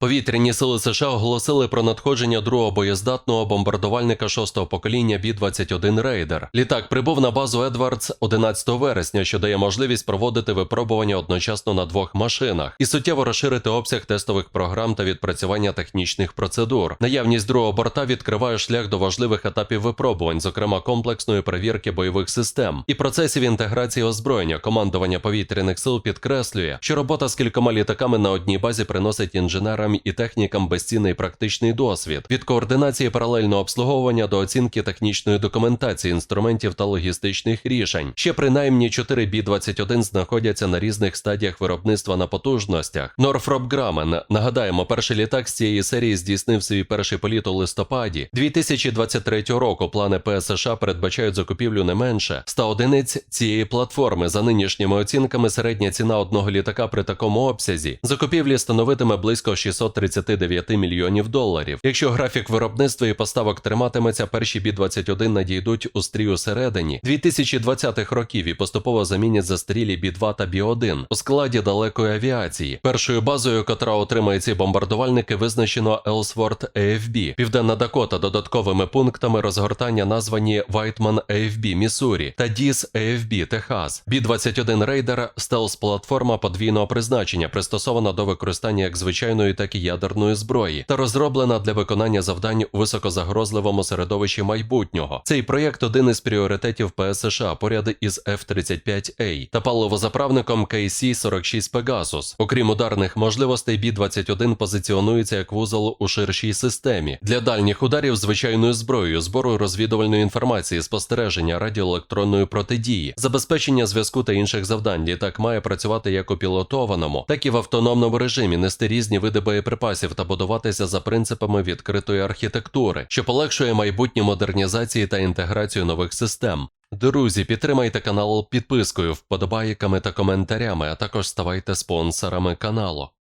Повітряні сили США оголосили про надходження другого боєздатного бомбардувальника шостого покоління Бі-21 Рейдер. Літак прибув на базу Едвардс 11 вересня, що дає можливість проводити випробування одночасно на двох машинах і суттєво розширити обсяг тестових програм та відпрацювання технічних процедур. Наявність другого борта відкриває шлях до важливих етапів випробувань, зокрема комплексної перевірки бойових систем і процесів інтеграції озброєння. Командування повітряних сил підкреслює, що робота з кількома літаками на одній базі приносить інженерам і технікам безцінний практичний досвід від координації паралельного обслуговування до оцінки технічної документації інструментів та логістичних рішень. Ще принаймні 4 Бі-21 знаходяться на різних стадіях виробництва на потужностях. Northrop Grumman, нагадаємо, перший літак з цієї серії здійснив свій перший політ у листопаді 2023 року. Плани ПС США передбачають закупівлю не менше 100 одиниць цієї платформи. За нинішніми оцінками, середня ціна одного літака при такому обсязі закупівлі становитиме близько 639 мільйонів доларів. Якщо графік виробництва і поставок триматиметься, перші Бі-21 надійдуть у стрій у середині 2020-х років і поступово замінять застарілі Бі-2 та Бі-1 у складі далекої авіації. Першою базою, котра отримає ці бомбардувальники, визначено Елсворт AFB. Південна Дакота додатковими пунктами розгортання названі Вайтман AFB Міссурі та Діс AFB Техас. Бі-21 Рейдер стелс-платформа подвійного призначення, пристосована до використання як звичайної, так і ядерної зброї, та розроблена для виконання завдань у високозагрозливому середовищі майбутнього. Цей проєкт один із пріоритетів ПС США поряд із F-35A та паливозаправником KC-46 Pegasus. Окрім ударних можливостей, Бі-21 позиціонується як вузол у ширшій системі для дальніх ударів звичайною зброєю, збору розвідувальної інформації, спостереження, радіоелектронної протидії, забезпечення зв'язку та інших завдань. Літак має працювати як у пілотованому, так і в автономному режимі, нести різні види боєприпасів та будуватися за принципами відкритої архітектури, що полегшує майбутні модернізації та інтеграцію нових систем. Друзі, підтримайте канал підпискою, вподобайками та коментарями, а також ставайте спонсорами каналу.